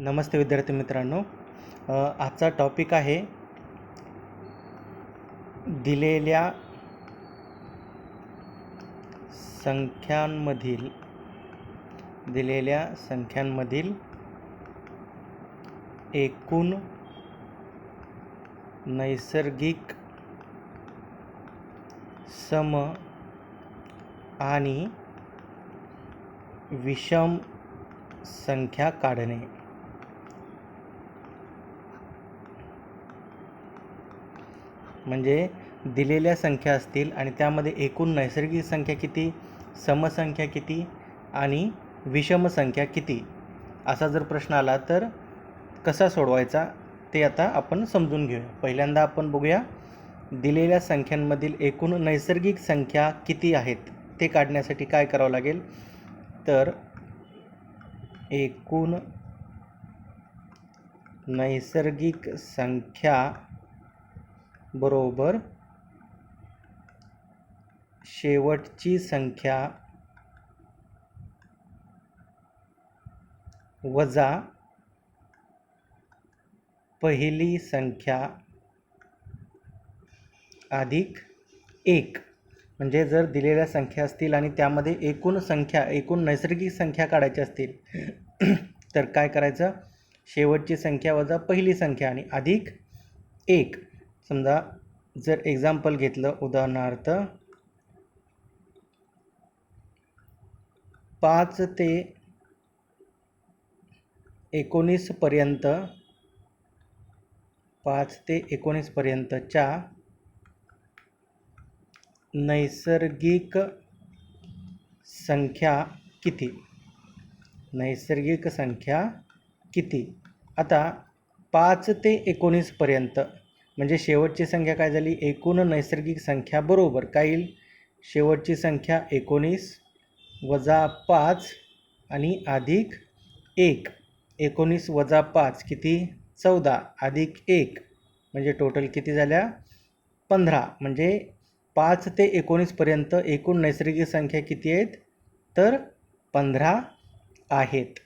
नमस्ते विद्यार्थी मित्रांनो. आजचा टॉपिक आहे दिलेल्या संख्यांमधील दिलेल्या संख्यांमधील एकूण नैसर्गिक सम आणि विषम संख्या काढणे. म्हणजे दिलेल्या संख्या असतील आणि त्यामध्ये एकूण नैसर्गिक संख्या किती समसंख्या किती आणि विषम संख्या किती असा जर प्रश्न आला तर कसा सोडवायचा ते आता आपण समजून घेऊया. पहिल्यांदा आपण बघूया दिलेल्या संख्यांमधील एकूण नैसर्गिक संख्या किती आहेत ते काढण्यासाठी काय करावं लागेल? तर एकूण नैसर्गिक संख्या बरोबर. शेवटची संख्या वजा पहिली संख्या अधिक एक. म्हणजे जर दिलेल्या संख्या असतील आणि त्यामध्ये एकूण संख्या एकूण नैसर्गिक संख्या काढायच्या असतील तर काय करायचं? शेवटची संख्या वजा पहिली संख्या आणि अधिक एक. समजा जर एक्झाम्पल घेतलं उदाहरणार्थ पाच ते एकोणीसपर्यंत पाच ते एकोणीसपर्यंतच्या नैसर्गिक संख्या किती? नैसर्गिक संख्या किती? आता पाच ते एकोणीसपर्यंत म्हणजे शेवटची संख्या काय झाली? एकूण नैसर्गिक संख्या बरोबर काय येईल? शेवटची संख्या एकोणीस वजा पाच आणि अधिक एक. एकोणीस वजा पाच किती? चौदा. अधिक एक. म्हणजे टोटल किती झाल्या? पंधरा. म्हणजे पाच ते एकोणीसपर्यंत एकूण नैसर्गिक संख्या किती आहेत? तर पंधरा आहेत.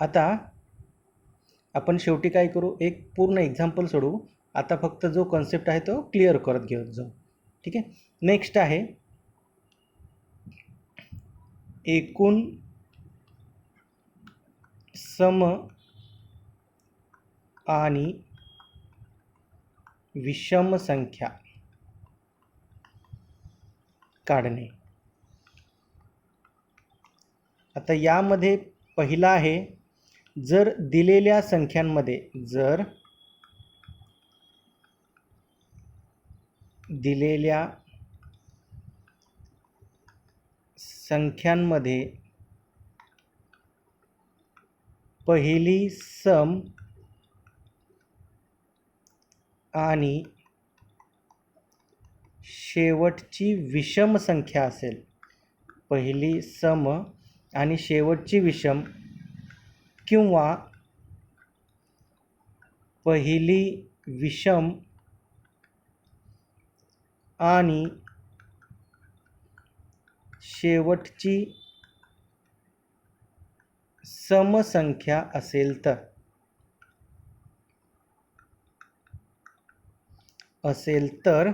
आता आपण शेवटी काय करू? एक पूर्ण एक्झाम्पल सोडू आता फक्त जो कन्सेप्ट आहे तो क्लिअर करत घेऊन जाऊ. ठीक आहे? नेक्स्ट आहे एकूण सम आणि विषम संख्या काढणे. आता यामध्ये पहिला आहे जर दिलेल्या संख्यांमध्ये जर दिलेल्या संख्यांमध्ये पहिली सम आणि शेवटची विषम संख्या असेल. पहिली सम आणि शेवटची विषम किंवा पहिली विषम आणि शेवटची समसंख्या असेल तर. असेल तर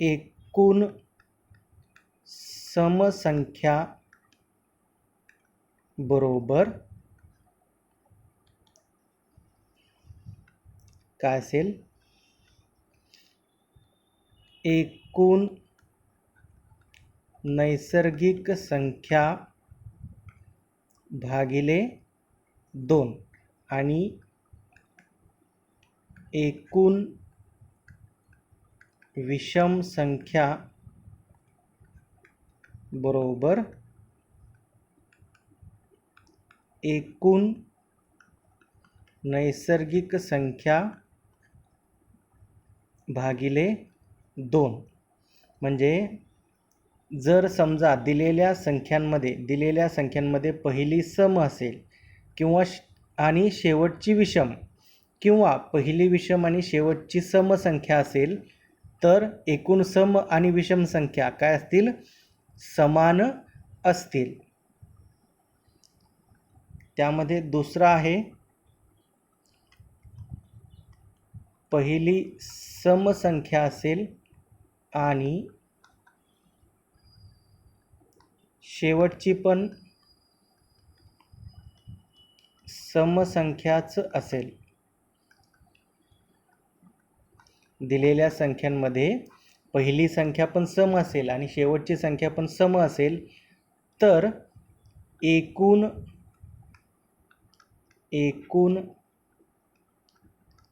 एकूण समसंख्या बरोबर काय असेल? एकूण नैसर्गिक संख्या भागिले दोन आणि एकूण विषम संख्या बरोबर एकूण नैसर्गिक संख्या भागिले दोन. म्हणजे जर समजा दिलेल्या संख्यांमध्ये दिलेल्या संख्यांमध्ये पहिली सम असेल किंवा श आणि शेवटची विषम किंवा पहिली विषम आणि शेवटची सम संख्या असेल तर एकूण सम आणि विषम संख्या काय असतील? समान असतील. त्यामध्ये दुसरा आहे पहिली समसंख्या असेल आणि शेवटची पण समसंख्याच असेल. दिलेल्या संख्यांमध्ये पहिली संख्या पण सम असेल आणि शेवटची संख्या पण सम असेल. तर एकूण एकूण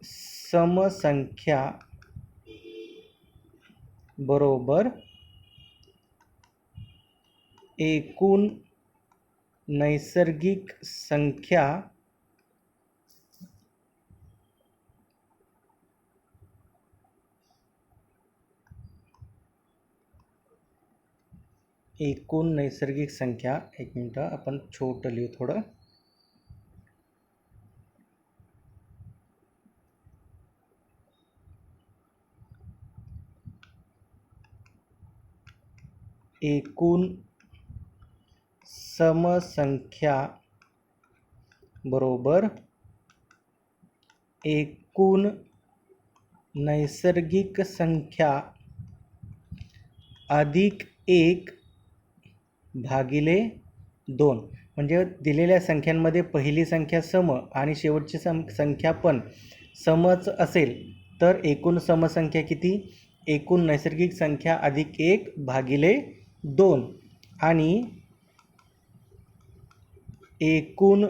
समसंख्या बरोबर. एकूण नैसर्गिक संख्या एकूण नैसर्गिक संख्या एक मिनटं आपण छोटं लिहू थोडं. एकूण समसंख्या बरोबर एकूण नैसर्गिक संख्या अधिक एक भागिले दोन. म्हणजे दिलेल्या संख्यांमध्ये पहिली संख्या सम आणि शेवटची सं संख्या पण समच असेल तर एकूण समसंख्या किती? एकूण नैसर्गिक संख्या अधिक एक भागिले दोन आणि एकूण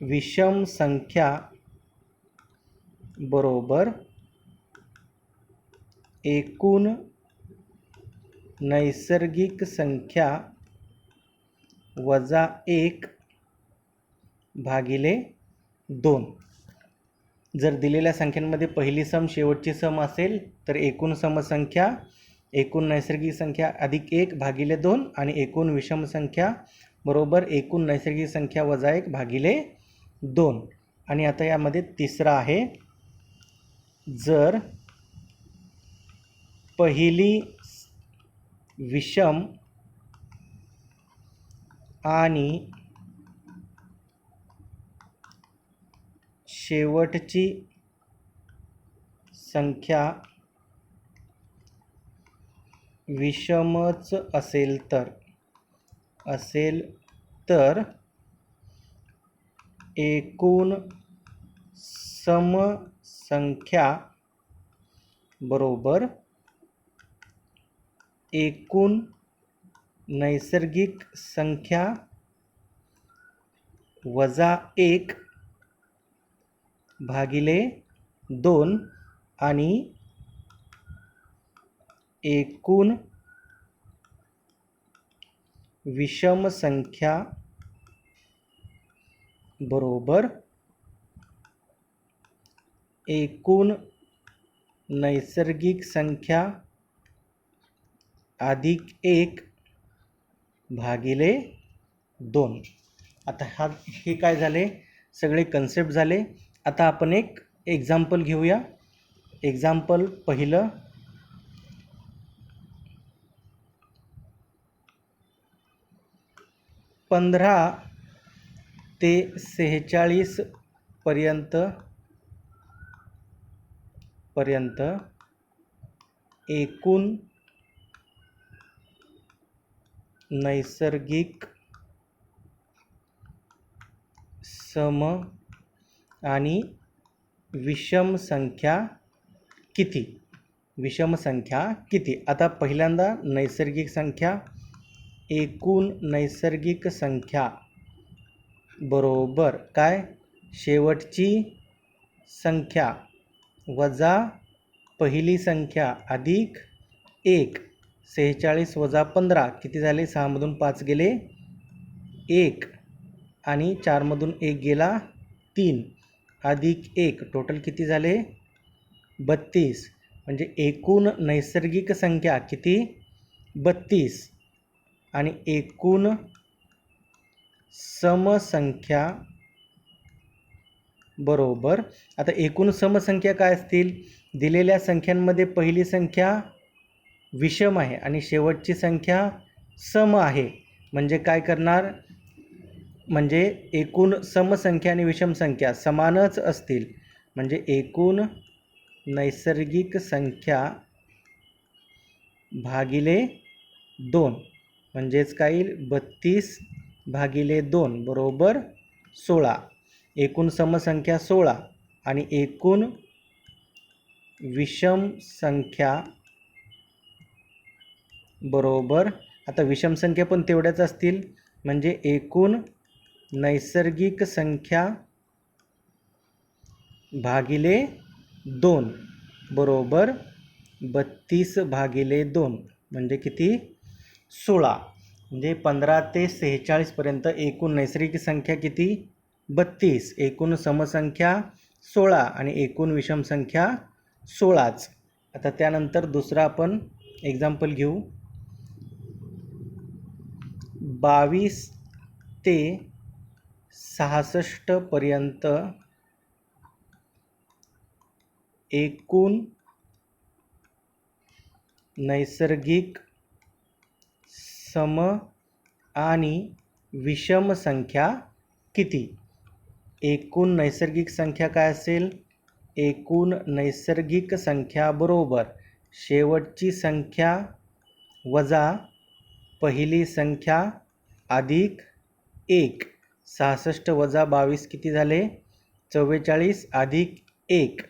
विषम संख्या बरोबर एकूण नैसर्गिक संख्या वजा एक भागिले दोन. जर दिलेल्या संख्यांमध्ये पहिली सम शेवटची सम असेल तर एकूण समसंख्या एकूण नैसर्गिक संख्या अधिक एक भागिले दोन आणि एकूण विषम संख्या बरोबर एकूण नैसर्गिक संख्या वजा एक भागिले दोन. आणि आता यामध्ये तिसरा आहे. जर पहिली विषम आणि शेवटची संख्या विषमच असेल तर असेल तर एकूण समसंख्या बरोबर एकूण नैसर्गिक संख्या वजा एक भागिले दोन आणि एकूण विषम संख्या बरोबर एकूण नैसर्गिक संख्या अधिक एक भागिले दोन. आता हा हे काय झाले? सगळे कन्सेप्ट झाले. आता आपण एक एक्झाम्पल घेऊया. एक्झाम्पल पहिलं पंधरा ते सेहेचाळीस पर्यंत पर्यंत एकूण नैसर्गिक सम आणि विषम संख्या किती? विषम संख्या किती? आता पहिल्यांदा नैसर्गिक संख्या एकूण नैसर्गिक संख्या बरोबर काय? शेवटची संख्या वजा पहिली संख्या अधिक एक. सेहेचाळीस वजा पंधरा किती झाले? सहामधून पाच गेले एक. आणि चारमधून एक गेला तीन. अधिक एक टोटल किती झाले? बत्तीस. म्हणजे एकूण नैसर्गिक संख्या किती? बत्तीस. आणि एकूण समसंख्या बरोबर. आता एकूण समसंख्या काय असतील? दिलेल्या संख्यांमध्ये पहिली संख्या विषम आहे आणि शेवटची संख्या सम आहे. म्हणजे काय करणार? म्हणजे एकूण समसंख्या आणि विषम संख्या समानच असतील. म्हणजे एकूण नैसर्गिक संख्या भागिले दोन. म्हणजेच काय येईल? बत्तीस भागिले दोन बरोबर सोळा. एकूण समसंख्या सोळा आणि एकूण विषम संख्या बरोबर. आता विषम संख्या पण तेवढ्याच असतील. म्हणजे एकूण नैसर्गिक संख्या भागिले दोन बरोबर बत्तीस भागिले दोन. म्हणजे किती? सोळा. म्हणजे पंधरा ते सेहेचाळीसपर्यंत एकूण नैसर्गिक संख्या किती? बत्तीस. एकूण समसंख्या सोळा आणि एकूण विषम संख्या सोळाच. आता त्यानंतर दुसरा आपण एक्झाम्पल घेऊ. बावीस ते सहासष्टपर्यंत एकूण नैसर्गिक सम आणि विषम संख्या किती? एकूण नैसर्गिक संख्या काय असेल? एकूण नैसर्गिक संख्या बरोबर. शेवटची संख्या वजा पहिली संख्या अधिक एक. सहासष्ट वजा बावीस किती झाले? चव्वेचाळीस अधिक एक.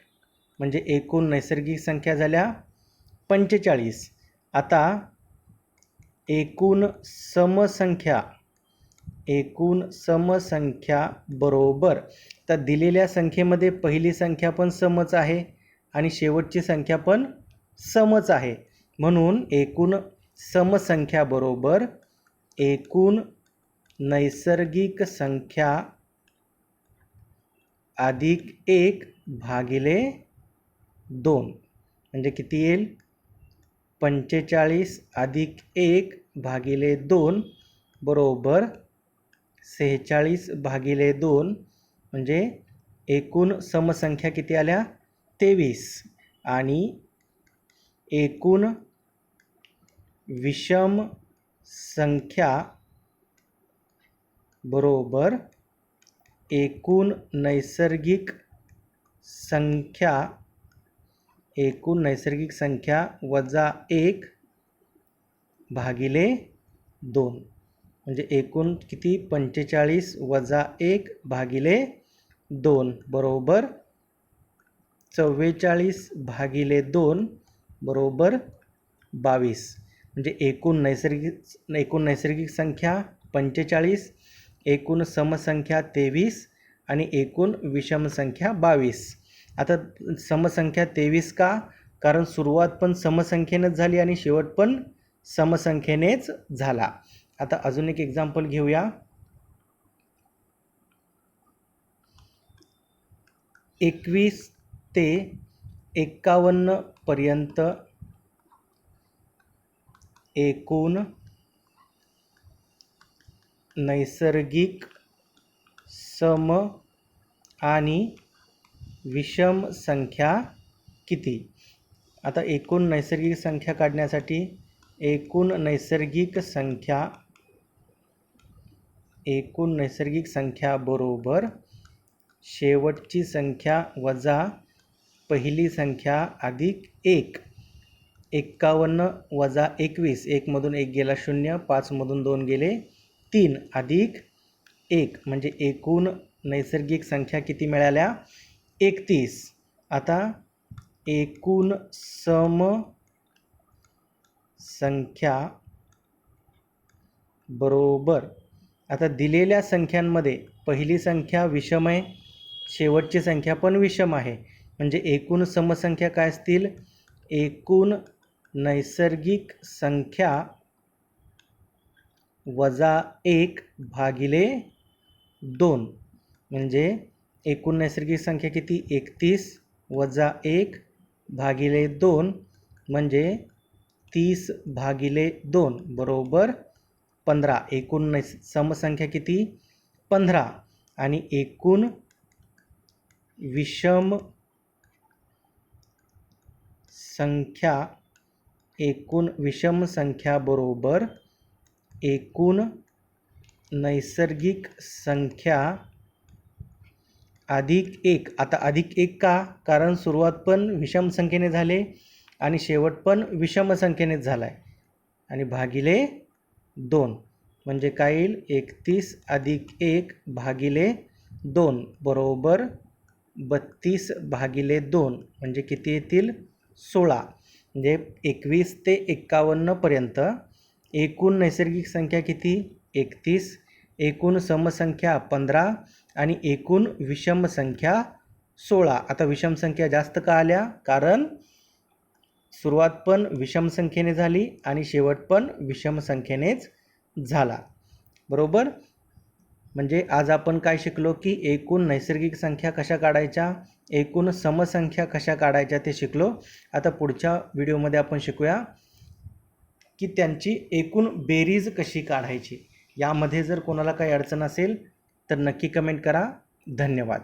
म्हणजे एकूण नैसर्गिक संख्या झाल्या पंचेचाळीस. आता एकूण समसंख्या एकूण समसंख्या बरोबर. तर दिलेल्या संख्येमध्ये पहिली संख्या पण समच आहे आणि शेवटची संख्या पण समच आहे. म्हणून एकूण समसंख्या बरोबर एकूण नैसर्गिक संख्या अधिक एक भागिले दोन. म्हणजे किती येईल? पंचेचाळीस अधिक एक भागिले दोन बरोबर सेहेचाळीस भागिले दोन म्हणजे एकूण समसंख्या किती आल्या? तेवीस. आणि एकूण विषम संख्या बरोबर एकूण नैसर्गिक संख्या एकूण नैसर्गिक संख्या वजा एक भागिले दोन. म्हणजे एकूण किती? पंचेचाळीस वजा एक भागिले दोन. बरोबर चव्वेचाळीस भागिले दोन बरोबर बावीस. म्हणजे एकूण नैसर्गिक एकूण नैसर्गिक संख्या पंचेचाळीस एकूण समसंख्या तेवीस आणि एकूण विषमसंख्या बावीस. आता समसंख्या तेवीस का? कारण सुरुवात पण समसंख्येनंच झाली आणि शेवट पण समसंख्येनेच झाला. आता अजून एक एक्झाम्पल घेऊया. एकवीस ते एक्कावन्नपर्यंत एकूण नैसर्गिक सम आणि विषम संख्या किती? आता एकूण नैसर्गिक संख्या काढण्यासाठी एकूण नैसर्गिक संख्या एकूण नैसर्गिक संख्या बरोबर शेवटची संख्या वजा पहिली संख्या अधिक एक. एक्कावन्न वजा एकवीस एकमधून एक गेला शून्य पाचमधून दोन गेले तीन अधिक एक. म्हणजे एकूण नैसर्गिक संख्या किती मिळाल्या? एकतीस. आता एकूण सम संख्या बरोबर. आता दिलेल्या संख्यांमध्ये पहिली संख्या विषम आहे शेवटची संख्या पण विषम आहे. म्हणजे एकूण समसंख्या काय असतील? एकूण नैसर्गिक संख्या वजा एक भागिले दोन. म्हणजे एकूण नैसर्गिक संख्या किती? एकतीस वजा एक भागिले दोन. म्हणजे तीस भागिले दोन बरोबर पंधरा. एकूण नैस समसंख्या किती? पंधरा. आणि एकूण विषम संख्या एकूण विषम संख्या बरोबर एकूण नैसर्गिक संख्या अधिक एक. आता अधिक एक का? कारण सुरुवात पण विषम संख्येने झाले. आणि शेवट पण विषम संख्येनेच झाला आहे आणि भागिले दोन म्हणजे काय येईल एकतीस अधिक एक भागिले दोन बरोबर बत्तीस भागिले दोन म्हणजे किती येतील? सोळा म्हणजे एकवीस ते एक्कावन्नपर्यंत एकूण नैसर्गिक संख्या किती? एकतीस. एकूण समसंख्या पंधरा आणि एकूण विषम संख्या सोळा. आता विषम संख्या जास्त का आल्या? कारण सुरुवात पण विषम संख्येने झाली आणि शेवट पण विषम संख्येनेच झाला. बरोबर? म्हणजे आज आपण काय शिकलो की एकूण नैसर्गिक संख्या कशा काढायच्या एकूण समसंख्या कशा काढायच्या ते शिकलो. आता पुढच्या व्हिडिओमध्ये आपण शिकूया की त्यांची एकूण बेरीज कशी काढायची. यामध्ये जर कोणाला काही अडचण असेल तर नक्की कमेंट करा. धन्यवाद.